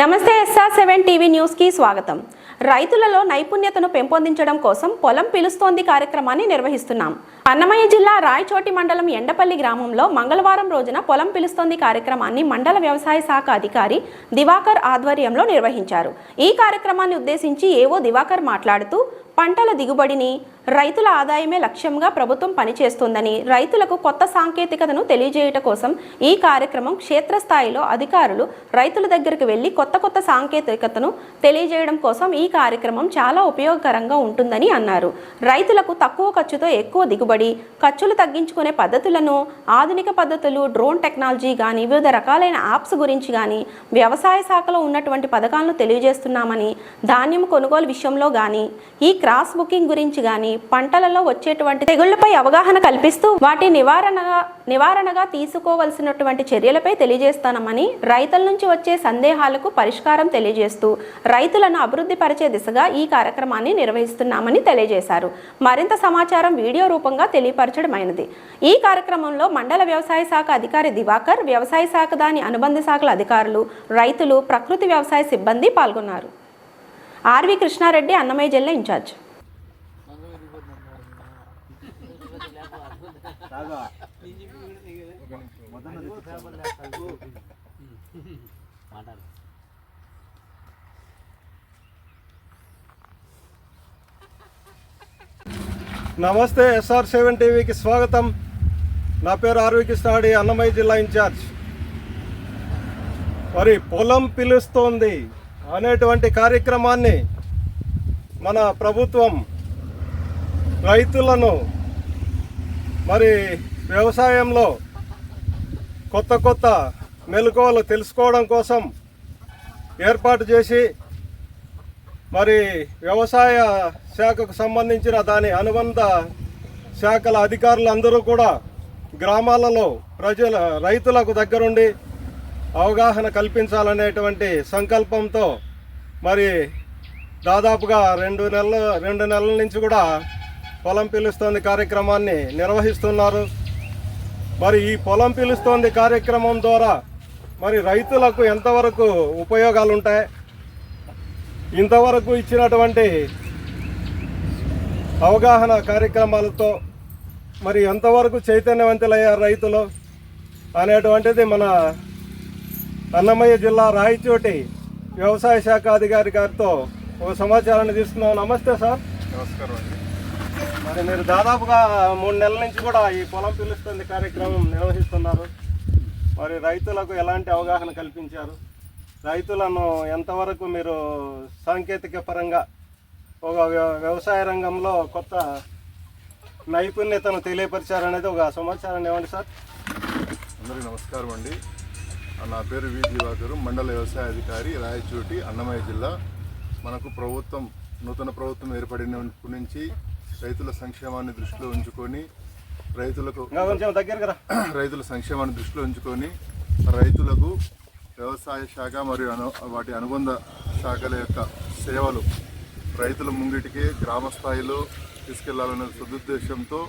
నమస్తే SR seven TV న్యూస్కి స్వాగతం. రైతులలో నైపుణ్యతను పెంపొందించడం కోసం పొలం పిలుస్తోంది కార్యక్రమాన్ని నిర్వహిస్తున్నాం. అన్నమయ్య జిల్లా రాయచోటి మండలం ఎండపల్లి గ్రామంలో మంగళవారం రోజున పొలం పిలుస్తోంది కార్యక్రమాన్ని మండల వ్యవసాయ శాఖ అధికారి దివాకర్ ఆధ్వర్యంలో నిర్వహించారు. ఈ కార్యక్రమాన్ని ఉద్దేశించి ఏవో దివాకర్ మాట్లాడుతూ పంటల దిగుబడిని రైతుల ఆదాయమే లక్ష్యంగా ప్రభుత్వం పనిచేస్తోందని రైతులకు కొత్త సాంకేతికతను తెలియజేయట కోసం ఈ కార్యక్రమం క్షేత్రస్థాయిలో అధికారులు రైతుల దగ్గరికి వెళ్ళి కొత్త కొత్త సాంకేతికతను తెలియజేయడం కోసం ఈ కార్యక్రమం చాలా ఉపయోగకరంగా ఉంటుందని అన్నారు. రైతులకు తక్కువ ఖర్చుతో ఎక్కువ దిగుబడి ఖర్చులు తగ్గించుకునే పద్ధతులను ఆధునిక పద్ధతులు డ్రోన్ టెక్నాలజీ కానీ వివిధ రకాలైన యాప్స్ గురించి కానీ వ్యవసాయ శాఖలో ఉన్నటువంటి పథకాలను తెలియజేస్తున్నామని ధాన్యం కొనుగోలు విషయంలో కానీ ఈ క్రాస్ బుకింగ్ గురించి కానీ పంటలలో వచ్చేటువంటి తెగుళ్ళపై అవగాహన కల్పిస్తూ వాటి నివారణగా నివారణగా తీసుకోవలసినటువంటి చర్యలపై తెలియజేస్తానమని రైతుల నుంచి వచ్చే సందేహాలకు పరిష్కారం తెలియజేస్తూ రైతులను అభివృద్ధి పరిచే దిశగా ఈ కార్యక్రమాన్ని నిర్వహిస్తున్నామని తెలియజేశారు. మరింత సమాచారం వీడియో రూపంగా తెలియపరచడమైనది ఈ కార్యక్రమంలో మండల వ్యవసాయ శాఖ అధికారి దివాకర్ వ్యవసాయ శాఖ దాని అనుబంధ శాఖల అధికారులు రైతులు ప్రకృతి వ్యవసాయ సిబ్బంది పాల్గొన్నారు. ఆర్వి కృష్ణారెడ్డి అన్నమయ్య జిల్లా ఇన్ఛార్జ్. నమస్తే ఎస్ఆర్ సెవెన్ టీవీకి స్వాగతం. నా పేరు ఆర్వి కృష్ణాడి అన్నమయ్య జిల్లా ఇన్ఛార్జ్. మరి పొలం పిలుస్తోంది. అనేటువంటి కార్యక్రమాన్ని మన ప్రభుత్వం రైతులను మరి వ్యవసాయంలో కొత్త కొత్త మెలకువలు తెలుసుకోవడం కోసం ఏర్పాటు చేసి మరి వ్యవసాయ శాఖకు సంబంధించిన దాని అనుబంధ శాఖల అధికారులు అందరూ కూడా గ్రామాలలో ప్రజల రైతులకు దగ్గరుండి అవగాహన కల్పించాలనేటువంటి సంకల్పంతో మరి దాదాపుగా రెండు నెలల రెండు నెలల నుంచి కూడా పొలం పిలుస్తోంది కార్యక్రమాన్ని నిర్వహిస్తున్నారు. మరి ఈ పొలం పిలుస్తోంది కార్యక్రమం ద్వారా మరి రైతులకు ఎంతవరకు ఉపయోగాలు ఉంటాయి ఇంతవరకు ఇచ్చినటువంటి అవగాహన కార్యక్రమాలతో మరి ఎంతవరకు చైతన్యవంతులయ్యారు రైతులు అనేటువంటిది మన అన్నమయ్య జిల్లా రాయచోటి వ్యవసాయ శాఖ అధికారి గారితో ఒక సమాచారాన్ని తీసుకున్నాం. నమస్తే సార్. నమస్కారం అండి. మరి మీరు దాదాపుగా మూడు నెలల నుంచి కూడా ఈ పొలం పిలుస్తుంది కార్యక్రమం నిర్వహిస్తున్నారు. మరి రైతులకు ఎలాంటి అవగాహన కల్పించారు? రైతులను ఎంతవరకు మీరు సాంకేతిక పరంగా ఒక వ్య- వ్యవసాయ రంగంలో కొత్త నైపుణ్యతను తెలియపరిచారనేది ఒక సమాచారాన్ని ఇవ్వండి సార్. అందరికీ నమస్కారం అండి. నా పేరు వి దివాకరు మండల వ్యవసాయ అధికారి రాయచోటి అన్నమయ్య జిల్లా. మనకు ప్రభుత్వం నూతన ప్రభుత్వం ఏర్పడినప్పటి నుంచి రైతుల సంక్షేమాన్ని దృష్టిలో ఉంచుకొని రైతులకు రైతుల సంక్షేమాన్ని దృష్టిలో ఉంచుకొని రైతులకు వ్యవసాయ శాఖ మరియు అను వాటి అనుబంధ శాఖల యొక్క సేవలు రైతుల ముంగిటికి గ్రామ స్థాయిలో తీసుకెళ్ళాలనే సదుద్దేశంతో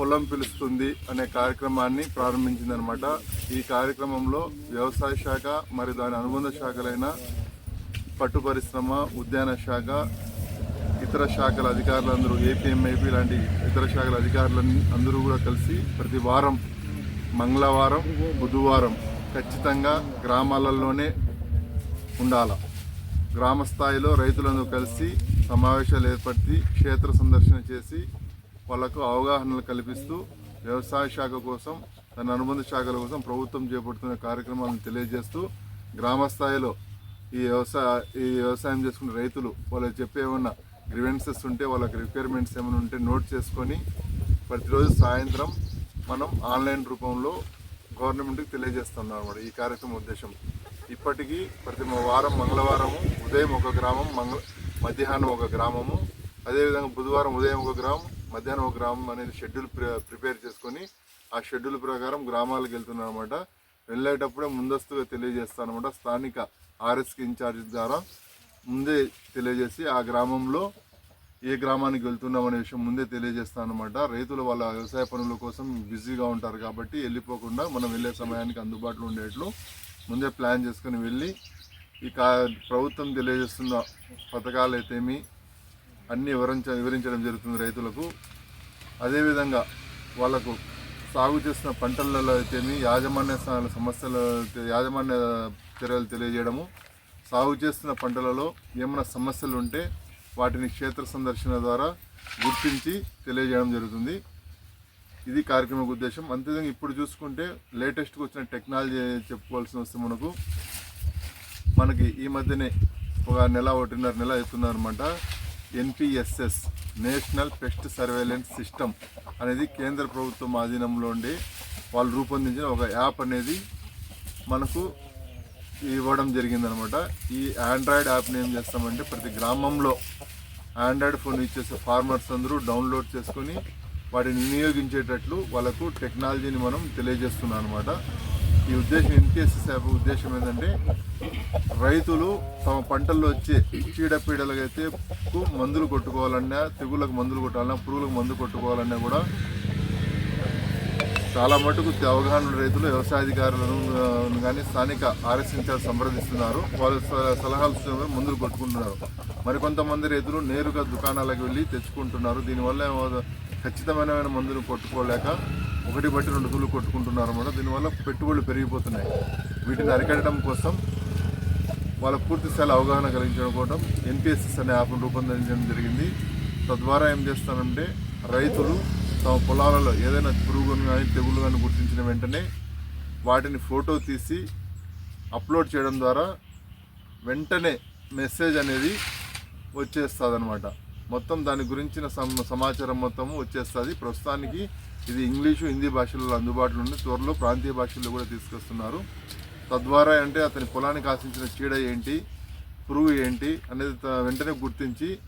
పొలం పిలుస్తుంది అనే కార్యక్రమాన్ని ప్రారంభించిందనమాట ఈ కార్యక్రమంలో వ్యవసాయ శాఖ మరియు దాని అనుబంధ శాఖలైన పట్టు పరిశ్రమ ఉద్యాన శాఖ ఇతర శాఖల అధికారులందరూ ఏపీఎంఐపి లాంటి ఇతర శాఖల అధికారులన్నీ అందరూ కూడా కలిసి ప్రతి వారం మంగళవారం బుధవారం ఖచ్చితంగా గ్రామాలలోనే ఉండాల. గ్రామ స్థాయిలో రైతులందరూ కలిసి సమావేశాలు ఏర్పడి క్షేత్ర సందర్శన చేసి వాళ్ళకు అవగాహనలు కల్పిస్తూ వ్యవసాయ శాఖ కోసం తన అనుబంధ శాఖల కోసం ప్రభుత్వం చేపడుతున్న కార్యక్రమాలను తెలియజేస్తూ గ్రామ స్థాయిలో ఈ వ్యవసాయ ఈ వ్యవసాయం చేసుకునే రైతులు వాళ్ళు చెప్పే ఏమన్నా గ్రివెన్సెస్ ఉంటే వాళ్ళకి రిక్వైర్మెంట్స్ ఏమైనా ఉంటే నోట్ చేసుకొని ప్రతిరోజు సాయంత్రం మనం ఆన్లైన్ రూపంలో గవర్నమెంట్కి తెలియజేస్తున్నాం అనమాట ఈ కార్యక్రమం ఉద్దేశం. ఇప్పటికీ ప్రతి వారం మంగళవారము ఉదయం ఒక గ్రామం మంగళ మధ్యాహ్నం ఒక గ్రామము అదేవిధంగా బుధవారం ఉదయం ఒక గ్రామం మధ్యాహ్నం ఒక గ్రామం అనేది షెడ్యూల్ ప్రిపేర్ చేసుకొని ఆ షెడ్యూల్ ప్రకారం గ్రామాలకు వెళ్తున్నాం అనమాట వెళ్ళేటప్పుడే ముందస్తుగా తెలియజేస్తానమాట స్థానిక ఆర్ఎస్కి ఇన్ఛార్జ్ ద్వారా ముందే తెలియజేసి ఆ గ్రామంలో ఏ గ్రామానికి వెళ్తున్నాం అనే విషయం ముందే తెలియజేస్తానమాట రైతులు వాళ్ళ వ్యవసాయ పనుల కోసం బిజీగా ఉంటారు కాబట్టి వెళ్ళిపోకుండా మనం వెళ్ళే సమయానికి అందుబాటులో ఉండేట్లు ముందే ప్లాన్ చేసుకొని వెళ్ళి ఈ కా ప్రభుత్వం తెలియజేస్తున్న పథకాలు అయితేమి అన్నీ వివరించ వివరించడం జరుగుతుంది రైతులకు. అదేవిధంగా వాళ్ళకు సాగు చేసిన పంటలలో అయితేమి యాజమాన్య సమస్యలు యాజమాన్య చర్యలు తెలియజేయడము సాగు చేస్తున్న పంటలలో ఏమైనా సమస్యలు ఉంటే వాటిని క్షేత్ర సందర్శన ద్వారా గుర్తించి తెలియజేయడం జరుగుతుంది. ఇది కార్యక్రమ ఉద్దేశం. అంతేవిధంగా ఇప్పుడు చూసుకుంటే లేటెస్ట్గా వచ్చిన టెక్నాలజీ చెప్పుకోవాల్సిన వస్తే మనకు మనకి ఈ మధ్యనే ఒక నెల ఒకటిన్నర నెల అవుతుందన్నమాట NPSS national pest surveillance system అనేది కేంద్ర ప్రభుత్వం ఆధీనంలో ఉండి వాళ్ళు రూపొందించిన ఒక యాప్ అనేది మనకు ఇవ్వడం జరిగిందనమాట. ఈ ఆండ్రాయిడ్ యాప్ని ఏం చేస్తామంటే ప్రతి గ్రామంలో ఆండ్రాయిడ్ ఫోన్ ఇచ్చేసే ఫార్మర్స్ అందరూ డౌన్లోడ్ చేసుకొని వాటిని వినియోగించేటట్లు వాళ్ళకు టెక్నాలజీని మనం తెలియజేస్తున్నాం అనమాట ఈ ఉద్దేశం ఎన్పిఎస్ఎస్ యాప్ ఉద్దేశం ఏంటంటే రైతులు తమ పంటల్లో వచ్చే చీడపీడలకు అయితే మందులు కొట్టుకోవాలన్నా తెగుళ్ళకు మందులు కొట్టాలన్నా పురుగులకు మందు కొట్టుకోవాలన్నా కూడా చాలా మటుకు అవగాహన రైతులు వ్యవసాయాధికారులను కానీ స్థానిక ఆర్ఎస్ ఇన్ఛార్జ్ సంప్రదిస్తున్నారు. వాళ్ళ స- సలహాలు మందులు కొట్టుకుంటున్నారు. మరికొంతమంది రైతులు నేరుగా దుకాణాలకు వెళ్ళి తెచ్చుకుంటున్నారు. దీనివల్ల ఖచ్చితమైన మందులు కొట్టుకోలేక ఒకటి బట్టి రెండు తూలు కొట్టుకుంటున్నారు అన్నమాట దీనివల్ల పెట్టుబడులు పెరిగిపోతున్నాయి. వీటిని అరికట్టడం కోసం వాళ్ళ పూర్తి స్థాయిలో అవగాహన కలిగించడం కోసం ఎన్పిఎస్ఎస్ అనే యాప్ను రూపొందించడం జరిగింది. తద్వారా ఏం చేస్తానంటే రైతులు తమ పొలాలలో ఏదైనా పురుగును కానీ తెగులు కానీ గుర్తించిన వెంటనే వాటిని ఫోటో తీసి అప్లోడ్ చేయడం ద్వారా వెంటనే మెసేజ్ అనేది వచ్చేస్తుంది అనమాట మొత్తం దాని గురించిన సమాచారం మొత్తం వచ్చేస్తుంది. ప్రస్తుతానికి ఇది ఇంగ్లీషు హిందీ భాషల్లో అందుబాటులో ఉంది. త్వరలో ప్రాంతీయ భాషల్లో కూడా తీసుకొస్తున్నారు. తద్వారా అంటే అతని పొలానికి ఆశించిన చీడ ఏంటి పురుగు ఏంటి అనేది త- వెంటనే గుర్తించి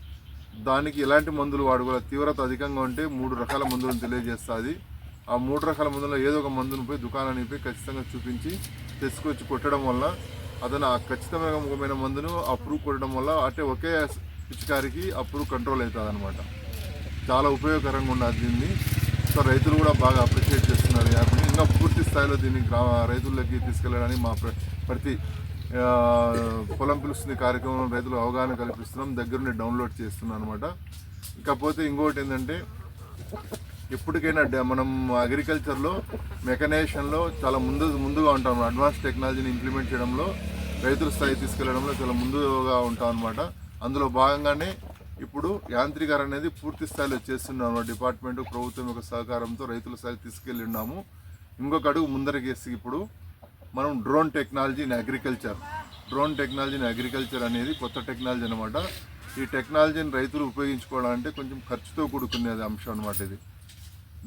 దానికి ఎలాంటి మందులు వాడుకోవాలి తీవ్రత అధికంగా ఉంటే మూడు రకాల మందులను తెలియజేస్తుంది. ఆ మూడు రకాల మందుల్లో ఏదో ఒక మందును పోయి దుకాణానికి పోయి ఖచ్చితంగా చూపించి తెచ్చుకొచ్చి కొట్టడం వల్ల అతను ఆ ఖచ్చితమైన మందును ఆ పురుగు కొట్టడం వల్ల అంటే ఒకే పిచికారికి అప్పుడు కంట్రోల్ అవుతుంది అనమాట చాలా ఉపయోగకరంగా ఉన్నది దీన్ని. సో రైతులు కూడా బాగా అప్రిషియేట్ చేస్తున్నారు ఈ యాప్ని. ఇంకా పూర్తి స్థాయిలో దీన్ని గ్రామ రైతులకి తీసుకెళ్ళడానికి మా ప్రతి పొలం పిలుస్తుంది కార్యక్రమం రైతులు అవగాహన కల్పిస్తున్నాం. దగ్గరుండి డౌన్లోడ్ చేస్తున్నాం అనమాట ఇకపోతే ఇంకోటి ఏంటంటే ఎప్పటికైనా మనం అగ్రికల్చర్లో మెకనైజేషన్లో చాలా ముందు ముందుగా ఉంటాం. అడ్వాన్స్ టెక్నాలజీని ఇంప్లిమెంట్ చేయడంలో రైతుల స్థాయి తీసుకెళ్ళడంలో చాలా ముందుగా ఉంటాం అనమాట అందులో భాగంగానే ఇప్పుడు యాంత్రీకరణ అనేది పూర్తి స్థాయిలో చేస్తున్నాము. డిపార్ట్మెంట్ ప్రభుత్వం యొక్క సహకారంతో రైతుల స్థాయి తీసుకెళ్ళి ఉన్నాము ఇంకొక అడుగు ముందరకేసి ఇప్పుడు మనం drone technology in agriculture drone technology in agriculture అనేది కొత్త టెక్నాలజీ అనమాట ఈ టెక్నాలజీని రైతులు ఉపయోగించుకోవాలంటే కొంచెం ఖర్చుతో కూడుకునేది అంశం అనమాట ఇది.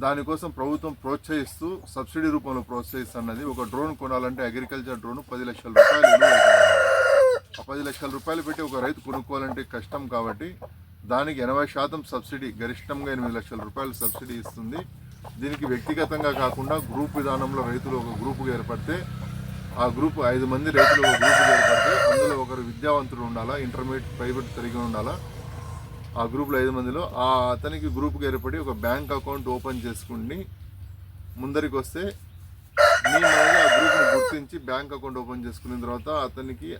దానికోసం ప్రభుత్వం ప్రోత్సహిస్తూ సబ్సిడీ రూపంలో ప్రోత్సహిస్తున్నది. ఒక డ్రోన్ కొనాలంటే అగ్రికల్చర్ డ్రోన్ పది లక్షల రూపాయలు ఆ పది లక్షల రూపాయలు పెట్టి ఒక రైతు కొనుక్కోవాలంటే కష్టం కాబట్టి దానికి ఎనభై శాతం సబ్సిడీ గరిష్టంగా ఎనిమిది లక్షల రూపాయలు సబ్సిడీ ఇస్తుంది. దీనికి వ్యక్తిగతంగా కాకుండా గ్రూప్ విధానంలో రైతులు ఒక గ్రూపుగా ఏర్పడితే ఆ గ్రూప్ ఐదు మంది రైతులు ఒక గ్రూపుగా ఏర్పడితే అందులో ఒకరు విద్యావంతుడు ఉండాలా ఇంటర్మీడియట్ ప్రైవేట్ తిరిగి ఉండాలా ఆ గ్రూప్లో ఐదు మందిలో ఆ అతనికి గ్రూప్కి ఏర్పడి ఒక బ్యాంక్ అకౌంట్ ఓపెన్ చేసుకుని ముందరికి వస్తే మీ మనగా ఆ గ్రూప్ని గుర్తించి బ్యాంక్ అకౌంట్ ఓపెన్ చేసుకున్న తర్వాత అతనికి